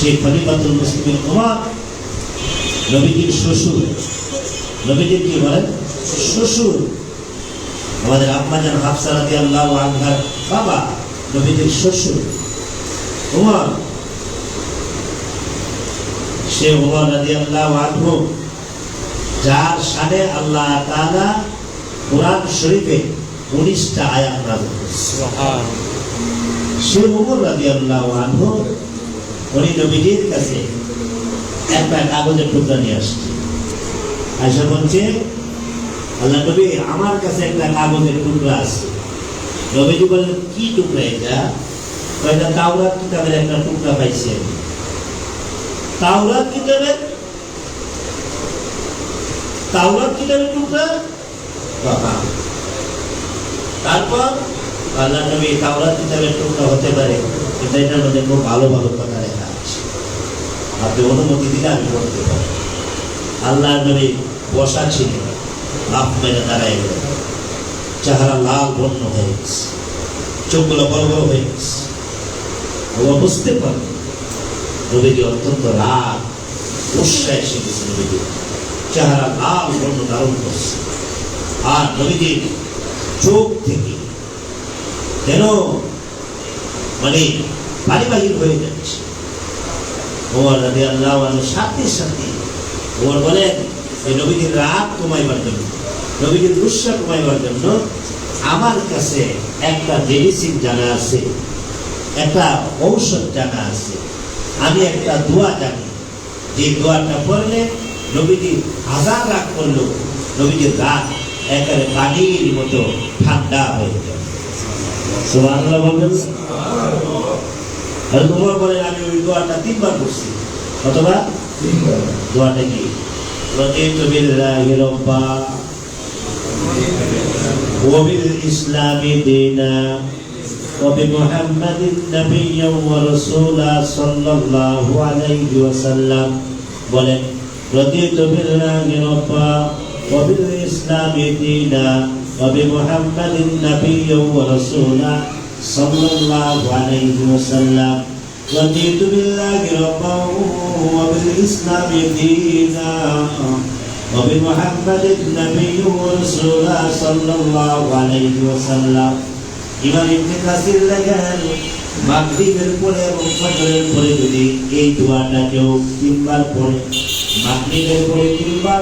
সেই খলিফাতুল মুসলিমের ওমর নবীজির শ্বশুর। নবীজির কি বলেন? শ্বশুর। আমাদের আম্মাজান হাফসা রাদি আল্লাহ আনহার বাবা নবীজির শ্বশুর। ওমর সে রাদি আল্লাহ আনহু যার সানে আল্লাহ তাআলা কোরআন শরীফে উনিশটা আয়াত করেছেন। সে ওমর রাদি আল্লাহ আনহু উনি নবীজির কাছে একটা কাগজের টুকরা নিয়ে আসছে। আয়সা বলছে, আল্লাহ নবী, আমার কাছে একটা কাগজের টুকরা আছে। নবীজি বলেন, কি টুকরা এটা? কয়টা? তাওরাত কিতাবের একটা টুকরা পাইছে। তাওরাত কিতাবের? তাওরাত কিতাবের টুকরা? বাবা। তারপর আল্লাহ নবী তাওরাত কিতাবের টুকরা হতে পারে। কিন্তু এটার মধ্যে খুব ভালো ভালো কথা লেখা আছে। আপনি অনুমতি দিলে আমি পড়তে পারি। আল্লাহ নবী বসা ছিল লাভ মেরে দাঁড়ায় গেল চেহারা লাল বর্ণ হয়ে গেছে। চোখগুলো বড় বড় হয়ে গেছে। ও বুঝতে পারে নবীজি অত্যন্ত রাগ, উৎসাহ এসে গেছে নবীজি। চেহারা লাল বর্ণ ধারণ করছে। আর নবীজির চোখ থেকে যেন মানে পানি বাহির হয়ে যাচ্ছে। ওমর রাজি আল্লাহ সাথে সাথে ওমর বলেন এই নবীজির রাগ কমাইবার জন্য, নবীজির রুস্সা কমাইবার জন্য আমার কাছে একটা মেডিসিন জানা আছে, একটা ঔষধ জানা আছে। আমি একটা দোয়া জানি। যে দোয়াটা পড়লে নবীজি হাজার রাগ করল নবীজির রাগ একেবারে পানির মতো ঠান্ডা হয়ে যায়। সুবহানাল্লাহ বলবেন আর তোমার বলেন আমি ওই দোয়াটা তিনবার করছি অথবা দোয়াটা কি রদিতু বিল্লাহি রাব্বা وبالإسلام دينا وبمحمد نبيا ورسولا صلى الله عليه وسلم বলেন رضيت بالله ربا وبالإسلام دينا وبمحمد نبيا ورسولا صلى الله عليه وسلم رضيت بالله ربا وبالإسلام دينا وبمحمد النبي ورسولا صلى الله عليه وسلم ইমাম ইবনে কাসির লেখেন মাগরিবের পরে এবং ফজরের পরে যদি এই দোয়াটা কেউ তিনবার পড়ে মাগরিবের পরে তিনবার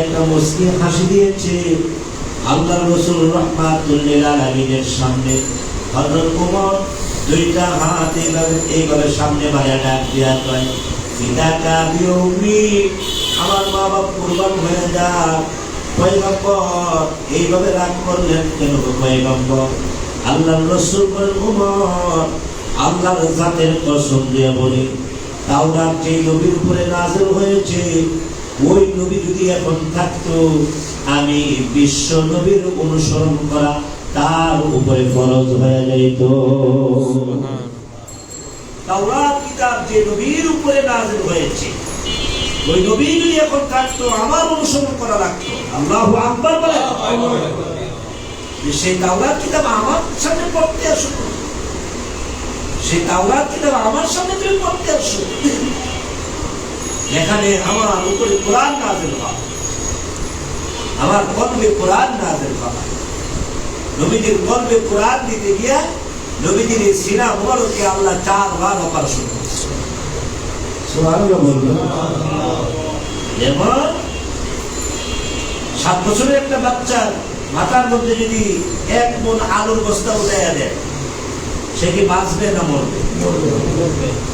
একটা হাসি দিয়েছে সামনে। দুইটা এইভাবে সামনে ডাক আমার মা এইভাবে রাগ করলেন কেন আল্লাহ রসুল বলেন উমর আল্লাহর জাতের কসম দিয়ে বলি, তাওরাত যে নবীর উপরে নাযিল হয়েছে ওই নবী যদি এখন থাকতো, আমি বিশ্ব নবীর অনুসরণ করা তার উপরে ফরজ হয়ে যাইত তাওরাত কিতাব যে নবীর উপরে নাযিল হয়েছে, ওই নবী যদি এখন থাকতো, আমার অনুসরণ করা লাগতো। আল্লাহু আকবার বলে। সেই তাওরাত কিতাব আমার সামনে সেই কিতাব আমার সামনে তুমি পড়তে আসো যেখানে আমার উপরে কোরআন নাযিল হয় আমার কলবে কোরআন নাযিল হয় নবীজির কলবে কোরআন দিতে গিয়া নবীজির এই সিনা মোবারককে আল্লাহ চারবার অপারেশন করেছে। যেমন সাত বছরের একটা বাচ্চার মাথার মধ্যে যদি এক মন আলুর বস্তা উঠাইয়া দেয় সে কি বাঁচবে না মরবে? কথা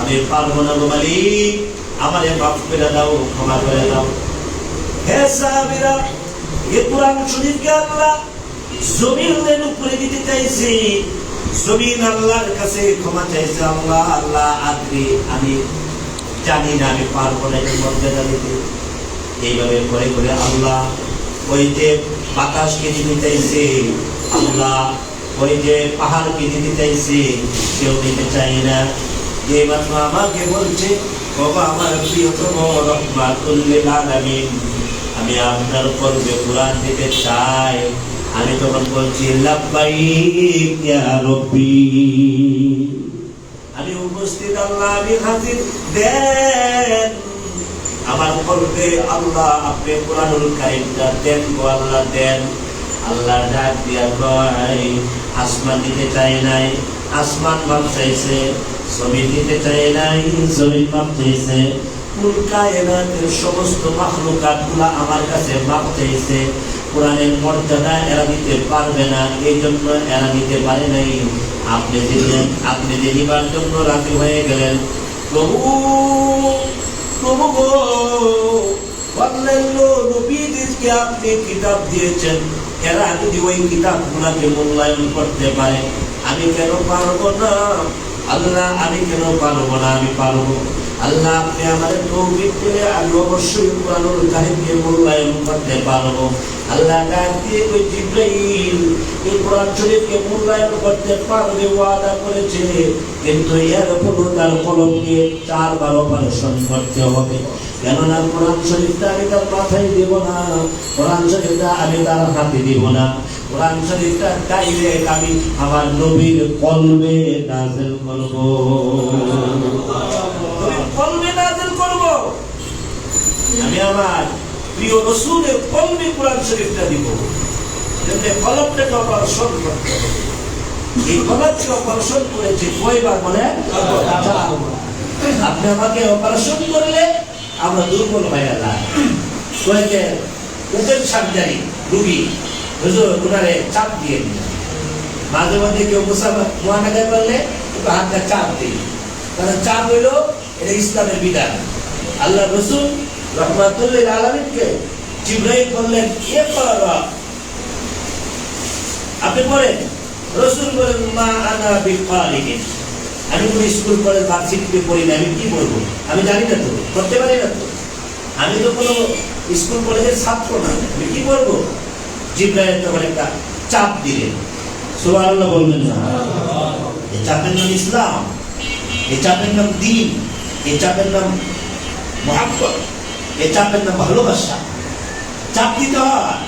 আমি পারব না গো মালিক। আমারে মাফ করে দাও, ক্ষমা করে দাও। হে সাহাবীরা এই কোরআন শরীফকে আল্লাহ জমিনের উপরে দিতে চাইছে। জমিন আল্লাহর কাছে ক্ষমা চাইছে, আল্লাহ আল্লাহ, আদরি, আমি জানি না, আমি পারব না এর মর্যাদা দিতে। এইভাবে করে করে আল্লাহ ওই যে বাতাসকে দিতে চাইছে, আল্লাহ ওই যে পাহাড়কে দিতে চাইছে, কেউ দিতে চাই না। যে মাত্র আমাকে বলছে বাবা আমার প্রিয়তম রহমাতুল্লিল আলামিন আমি আপনার পর্বে কোরআন দিতে চাই আমি তখন বলছি লাব্বাইক ইয়া রব্বি আমি উপস্থিত আল্লাহ আমি হাজির দেন আমার পর্বে আল্লাহ আপনি কোরআনুল কারিমটা দেন গো আল্লাহ দেন আল্লাহ ডাক দিয়া কয় আসমান দিতে চাই নাই আসমান মাপ চাইছে জমিন দিতে সমস্ত আমার কাছে মাপ কোরআনের মর্যাদা এরা দিতে পারবে না এই জন্য এরা দিতে পারে নাই। আপনি দিলেন আপনি যে নিবার জন্য রাজি হয়ে গেলেন, প্রভু প্রভু অন্যান্য আপনি কিতাব দিয়েছেন। এরা যদি ওই কিতাব গুলাকে মূল্যায়ন করতে পারে, আমি কেন পারব না? আল্লাহ আমি কেন পারব না? আমি পারব। আল্লাহ আপনি আমাদের তৌফিক দিলে আমি অবশ্যই কোরআনুল কারিমকে মূল্যায়ন করতে পারব। আল্লাহ ডাক দিয়ে ওই জিব্রাইল এই কোরআন শরীফকে মূল্যায়ন করতে পারবে, ওয়াদা করেছে। কিন্তু এর উপর তার কলমকে চারবার অপারেশন করতে হবে। কেননা কোরআন শরীফটা আমি তার মাথায় দেব না কোরআন শরীফটা আমি তার হাতে দিব না। কোরআন শরীফটা ডাইরেক্ট আমি আমার নবীর কলবে নাজেল করব। কলবে নাজেল করব। আমি আমার প্রিয় রসুলের কলবে কোরআন শরীফটা দিব। যেমনি কলমটাকে অপারেশন করতে হবে। এই কলমকে অপারেশন করেছে কয়বার বলে? আপনি আমাকে অপারেশন করলে আমরা দুর্বল হয়ে গেলাম কয়েকে ওপেন সার্জারি রুগী। হুজুর, ওনারে চাপ দিয়ে দিন মাঝে মাঝে কেউ মহানাগায় করলে একটু হাতটা চাপ দিই। কারণ চাপ হইল, এটা ইসলামের বিধান। আল্লাহ রসুল রহমাতুল্লিল আলমিনকে জিব্রাহিম বললেন, এ করা আপনি পড়েন রসুল বলেন, মা আনা বিকারিহিন আমি কোনো স্কুল, কলেজ ভার্সিটিতে পড়ি না, আমি কি বলব আমি জানি না তো, করতে পারি না তো। আমি তো কোনো স্কুল, কলেজের ছাত্র না, আমি কি বলব জিব্রাহিম তখন একটা চাপ দিলেন। সুবহানাল্লাহ বলবেন না এই চাপের নাম ইসলাম এই চাপের নাম দিন এই চাপের নাম মহাব্বত এই চাপের নাম ভালোবাসা। চাপ দিতে হয়।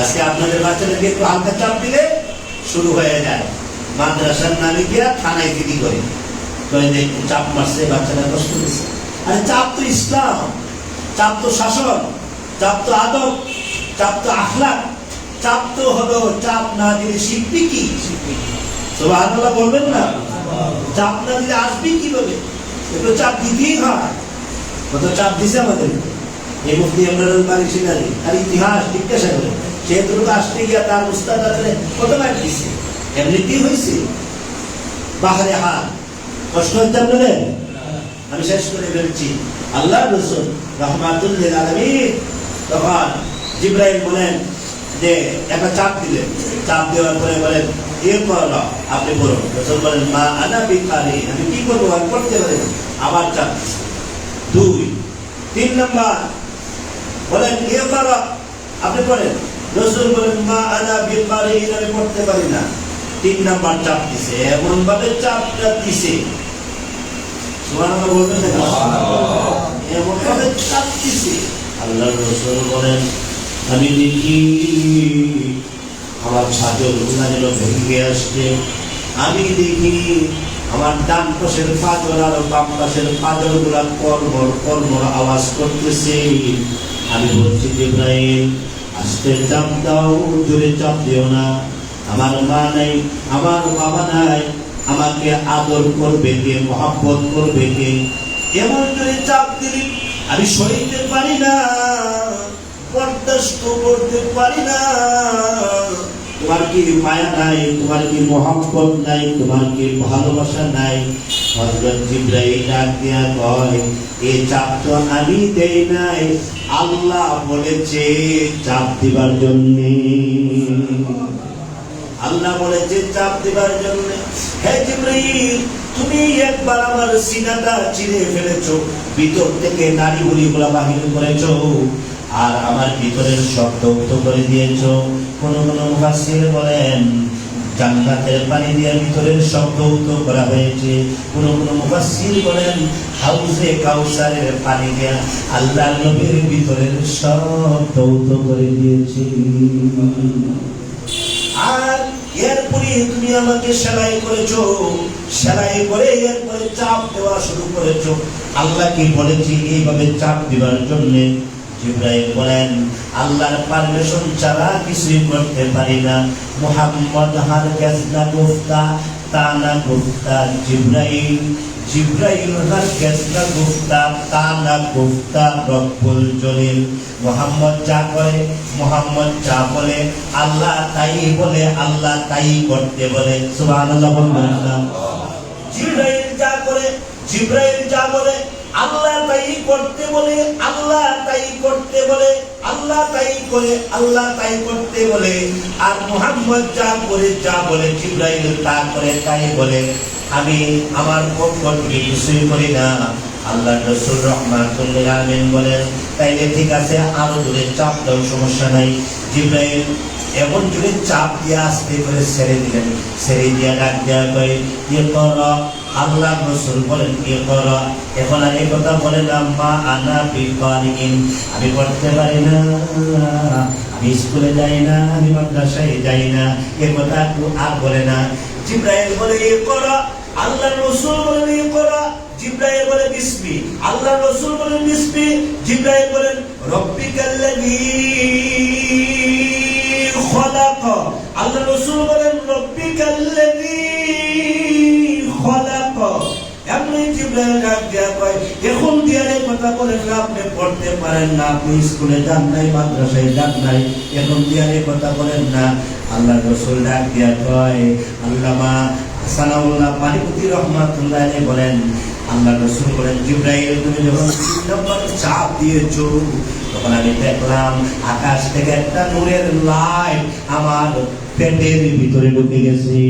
আজকে আপনাদের বাচ্চাদেরকে একটু হালকা চাপ দিলে শুরু হয়ে যায়। মাদ্রাসার নামে গিয়া থানায় দিদি করে। চাপ মারছে বাচ্চারা কষ্ট দিচ্ছে আরে চাপ তো ইসলাম, চাপ তো শাসন, চাপ তো আদব, চাপ তো আখলাক, চাপ তো হলো চাপ না দিলে শিখবি কি? সুবহানাল্লাহ বলবেন না? চাপ না দিলে আসবি কীভাবে একটু চাপ দিতেই হয়। কত চাপ দিছে আমাদের? এই মুফতি ইমরানুল মালিক সিনারি আর ইতিহাস জিজ্ঞাসা করে। সে দ্রুত আসতে গিয়া তার উস্তাদ কত দিছে? এমনিতেই হয়েছে? বাহারে কষ্ট আপনাদের? আমি শেষ করে ফেলছি। আল্লাহ রসুল রহমাতুল্লিল তখন জিব্রাহিম বলেন যে, একটা চাপ দিলেন। চাপ দেওয়ার পরে বলেন, এ করো আপনি বলুন রসুল বলেন, মা আনা বিকারি আমি কি করব? আমি করতে পারি আবার চাপ দুই, তিন নম্বর বলেন, এ করো আপনি পড়েন। রসুল বলেন, মা আনা বিকারি আমি পড়তে পারি না। তিন নাম্বার চাপ দিছে এমন ভাবে চাপটা দিছে। এমন ভাবে চাপ দিছে। আল্লাহ রসুল বলেন আমি দেখি আমারগুলা যেন ভেঙে আসছে। আমি দেখি আমার ডান পাশের পাজর আর বাম পাশের পাজরগুলা কর্মর কর্মর আওয়াজ করতেছে। আমি বলছি ইব্রাহিম আস্তে চাপ দাও জোরে চাপ দিও না। আমার মা নাই, আমার বাবা নাই, আমাকে আদর করবে কে, মহাব্বত করবে কে? এমন করে চাপ দিলি, আমি সইতে পারি না, বরদাস্ত করতে পারি না। তোমার কি মায়া নাই, তোমার কি মহাব্বত নাই, তোমার কি ভালোবাসা নাই? হযরত জিব্রাইল ডাক দিয়া কয় এই চাপ তো আমি দেই নাই। আল্লাহ বলেছে, চাপ দিবার জন্যে আল্লাহ বলেছে চাপ দিবার জন্য, হে জিব্রাইল, তুমি একবার আমার সিনাটা চিরে ফেলেছো, ভিতর থেকে নারী গুলা বাহির করেছ আর আমার ভিতরের শব্দ উক্ত করে দিয়েছ। কোন কোন মুফাসসির বলেন, জান্নাতের পানি দিয়ে ভিতরের শব্দ উক্ত করা হয়েছে। কোন কোন মুফাসসির বলেন হাউজে কাউসারের পানি দিয়ে আল্লাহর নবীর ভিতরের শব্দ উক্ত করে দিয়েছে। এরপরে তুমি আমাকে সেলাই করেছ। সেলাই করে এরপরে চাপ দেওয়া শুরু করেছ। আল্লাহ কি বলেছি? এইভাবে চাপ দেওয়ার জন্য জিব্রাইল বলেন, আল্লাহর পারমিশন ছাড়া কিছুই করতে পারি না। মোহাম্মদ হার গেসনা গুফতা তানা গুপ্তা জিব্রাইল জিব্রাইল হার গুপ্তা, তানা গুপ্তা রব্বুল জলিল। মোহাম্মদ যা করে মোহাম্মদ যা বলে, আল্লাহ তাই বলে, আল্লাহ তাই করতে বলে। সুবহানাল্লাহ জিব্রাইল যা করে, জিব্রাইল যা বলে আল্লাহ তাই করতে বলে, আল্লাহ তাই করতে বলে, আল্লাহ তাই করে, আল্লাহ তাই করতে বলে। আর মুহাম্মদ যা করে, যা বলে, জিব্রাইল তা করে, তাই বলে। আমি আমার পক্ষ কিছুই করি না। আল্লাহ রসুল রহমাতুল্লাহ আমিন বলেন, তাইলে ঠিক আছে, আরও দূরে চাপ দাও, সমস্যা নাই। জিব্রাইল এমন জুড়ে চাপ দিয়ে আসতে করে ছেড়ে দিলেন। ছেড়ে দিয়ে ডাক দেওয়া কর আল্লাহ রসুল বলেন ইয়ে কর এখন আর এই কথা বলে না, মা আনা বিকারিন আমি পড়তে পারি না, আমি স্কুলে যাই না, আমি মাদ্রাসায় যাই না, এ কথা আর বলে না। জিব্রাইল বলে ইয়ে কর আল্লাহ রসুল বলেন ইয়ে কর জিব্রাইল বলে, বিসমি আল্লাহ রসুল বলেন, বিসমি জিব্রাইল বলেন, রব্বিকাল্লাযী খলাক আল্লাহ রসুল বলেন, রব্বিকাল্লাযী ডাক দেয়া কয়, এখন দিয়ারে কথা বলেন না আপনি পড়তে পারেন না। আপনি স্কুলে যান নাই, মাদ্রাসায় যান নাই, এখন দিয়ারে কথা বলেন না। আল্লাহ রসুল ডাক দেয়া কয়, আল্লামা রহমাতুল্লাহ বলেন, আল্লাহ রসুল বলেন, জিব্রাইল, তুমি যখন নম্বর চাপ দিয়েছ, তখন আমি দেখলাম আকাশ থেকে একটা নূরের লাইট আমার পেটের ভিতরে ঢুকে গেছে।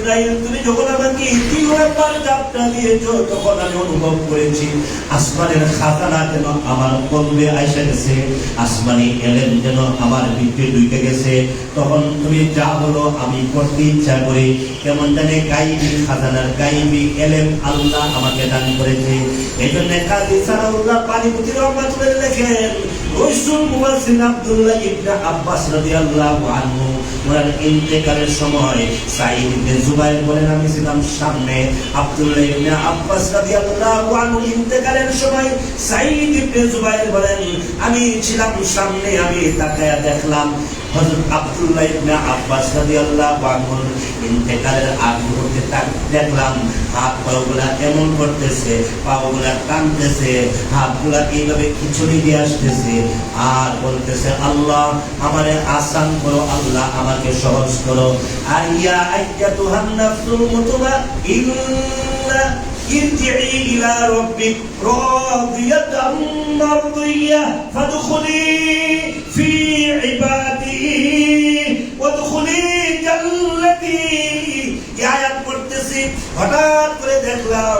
জিব্রাইল তুমি যখন আমাকে নম্বর চাপটা দিয়েছ, তখন আমি অনুভব করেছি, আসমানের খাজানা যেন আমার কলবে আইসা গেছে, আসমানি এলেন যেন আমার ভিতরে ঢুকে গেছে। তখন তুমি যা বলো, আমি করতে ইচ্ছা করি। কেমন জানে গাইবি খাজানার গাইবি এলেম আল্লাহ আমাকে দান করেছে। এই জন্য কাজী সানাউল্লাহ পানিপতি রহমাতুল্লাহ লেখেন, রসুল মুয়াসিন আব্দুল্লাহ ইবনে আব্বাস রাদিয়াল্লাহু আনহু ওনার ইন্তেকালের সময় সাইদ ইবনে জুবাইর বলেন, আমি ছিলাম সামনে আব্দুল্লাহ ইবনে আব্বাস রাদিয়াল্লাহু আনহু। ইন্তেকালের সময় সাইদ ইবনে জুবাইর বলেন, আমি ছিলাম সামনে, আমি তাকায়া দেখলাম হযরত আব্দুল্লাহ ইবনে আব্বাস রাদিয়াল্লাহু আনহু ইন্তেকালের দেখলাম, হাত পাগুলা এমন করতেছে, পাগুলা টানতেছে হাতগুলা এইভাবে খিচুড়ি দিয়ে আসতেছে। আর বলতেছে, আল্লাহ, আমারে আসান করো, আল্লাহ আমাকে সহজ করো। আর ইয়া মুতমা ইন্না ارجعي إلى ربك راضية مرضية فادخلي في عبادي وادخلي جنتي এই আয়াত পড়তেছি হঠাৎ করে দেখলাম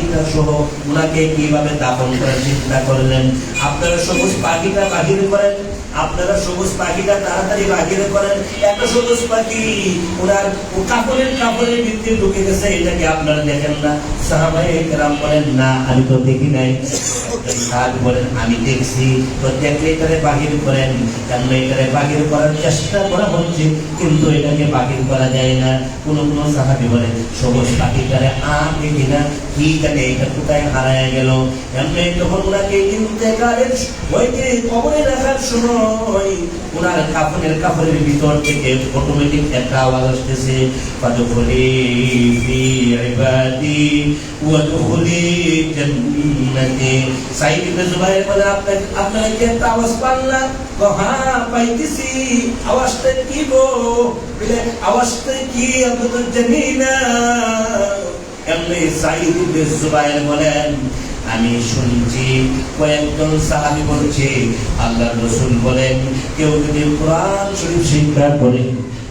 পাখিটা সহ ওনাকে কীভাবে দাফন করার চিন্তা করলেন। আপনারা সবুজ পাখিটা বাহির করেন, আপনারা সবুজ পাখিটা তাড়াতাড়ি বাহির করেন। একটা সবুজ পাখি ওনার কাপড়ের কাপড়ের ভিত্তি ঢুকে গেছে এটাকে আপনারা দেখেন না? সাহাবাহিক রাম বলেন, না, আমি তো দেখি নাই। সাহাবি বলেন আমি দেখছি তো দেখলে এটারে বাহির করেন কেন এটারে বাহির করার চেষ্টা করা হচ্ছে, কিন্তু এটাকে বাহির করা যায় না। কোন কোন সাহাবি বলে, সবুজ পাখিটারে আম দেখি না, কি জানে, এটা কোথায় হারায় গেল? এমনি তখন ওনাকে ইন্তেকালের ওই কবরে রাখার সময় ওনার কাফনের কাপড়ের ভিতর থেকে অটোমেটিক একটা আওয়াজ আসতেছে, ফাদখুলি ফি ইবাদি ওয়াদখুলি সাইদ ইবনে জুবাইর বলে আপনার আপনারা কি একটা আওয়াজ পান না? তো হ্যাঁ পাইতেছি। আওয়াজটা কি গো? বলে, আওয়াজটা কি আমি তো জানি না এমনি সাইদ ইবনে জুবাইর বলেন আমি শুনছি, কয়েকজন সাহাবি বলছে আল্লাহ রসুল বলেন, কেউ যদি কোরআন শরীফ শিক্ষা করে,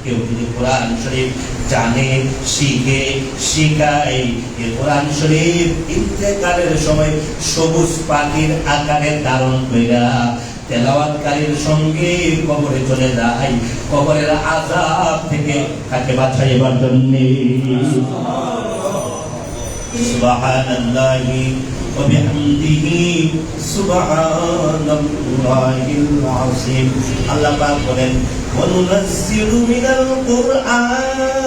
কেউ যদি কোরআন শরীফ জানে, শিখে, শিখায়, এ কোরআন শরীফ ইন্তেকালের সময় সবুজ পাখির আকারে ধারণ কইরা তেলাওয়াতকারীর সঙ্গে কবরে চলে যায়, কবরের আজাব থেকে তাকে বাঁচাইবার জন্যে। সুবহানাল্লাহি وبحمده سبحان الله العظيم الله পাক বলেন وننزل من القرآن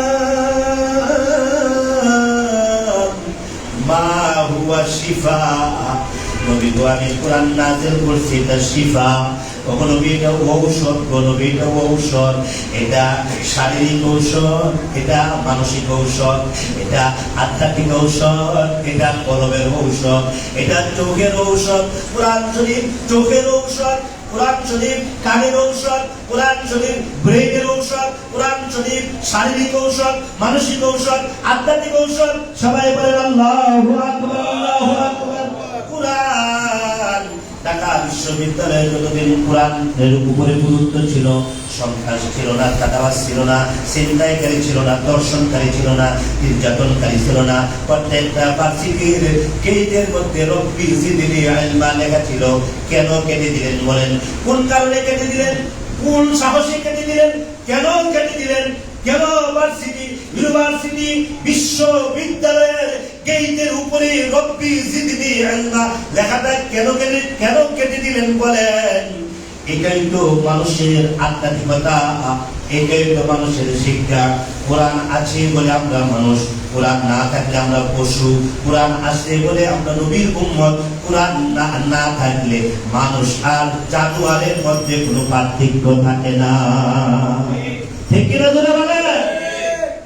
ما هو شفاء নবী গো আমি কোরআন নাজিল করছি এটা শিফা এটা ঔষধ এটা ঔষধ, এটা শারীরিক ঔষধ, এটা মানসিক ঔষধ, এটা আধ্যাত্মিক ঔষধ, এটা কলমের ঔষধ, এটা চোখের ঔষধ, কোরআন শরীফ চোখের ঔষধ, কোরআন শরীফ কানের ঔষধ, কোরআন শরীফ ব্রেনের ঔষধ, কোরআন শরীফ শারীরিক ঔষধ, মানসিক ঔষধ, আধ্যাত্মিক ঔষধ। সবাই বলেন, আল্লাহু আকবার আল্লাহু আকবার। কোরআন ঢাকা বিশ্ববিদ্যালয়ে যতদিন কোরআনের উপরে গুরুত্ব ছিল সন্ত্রাস ছিল না কাটাবাস ছিল না চিন্তায়কারী ছিল না, দর্শনকারী ছিল না, নির্যাতনকারী ছিল না, প্রত্যেকটা বার্ষিকীর কেইদের মধ্যে রব্বি জিদিনি আলমা লেখা ছিল, কেন কেটে দিলেন বলেন? কোন কারণে কেটে দিলেন? কোন সাহসে কেটে দিলেন? কেন কেটে দিলেন? কেন ভার্সিটি ইউনিভার্সিটি, বিশ্ববিদ্যালয়ের গেইটের উপরে রব্বি জিদিনি আলমা লেখাটা কেন কেটে কেন কেটে দিলেন? বলেন, এটাই তো মানুষের আধ্যাত্মিকতা, এটাই তো মানুষের শিক্ষা। কোরআন আছে বলে আমরা মানুষ, কোরআন না থাকলে আমরা পশু, কোরআন আছে বলে আমরা নবীর উম্মত, কোরআন না না থাকলে মানুষ আর জাদুয়ারের মধ্যে কোনো পার্থক্য থাকে না। ঠিক কিনা ধরে বলে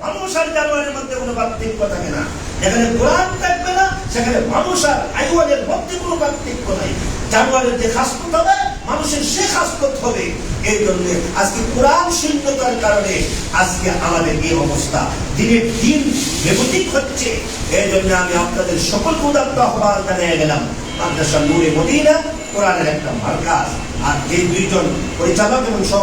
মানুষ আর জানোয়ারের মধ্যে কোনো পার্থক্য থাকে না। যেখানে কোরআন থাকবে না, সেখানে মানুষ আর হাইওয়ানের মধ্যে কোনো পার্থক্য নাই। জানোয়ারের যে খাসপত হবে, মানুষের সে খাসপত হবে। এই জন্য আজকে কোরআন শূন্যতার কারণে আজকে আমাদের এই অবস্থা। দিনের দিন বেগতিক হচ্ছে। এই জন্য আমি আপনাদের সকল উদাত্ত আহ্বান জানিয়ে গেলাম। মাদ্রাসা নূরে মদিনা, কোরআনের একটা মার্কাজ। আর এই দুইজন পরিচালক এবং সহ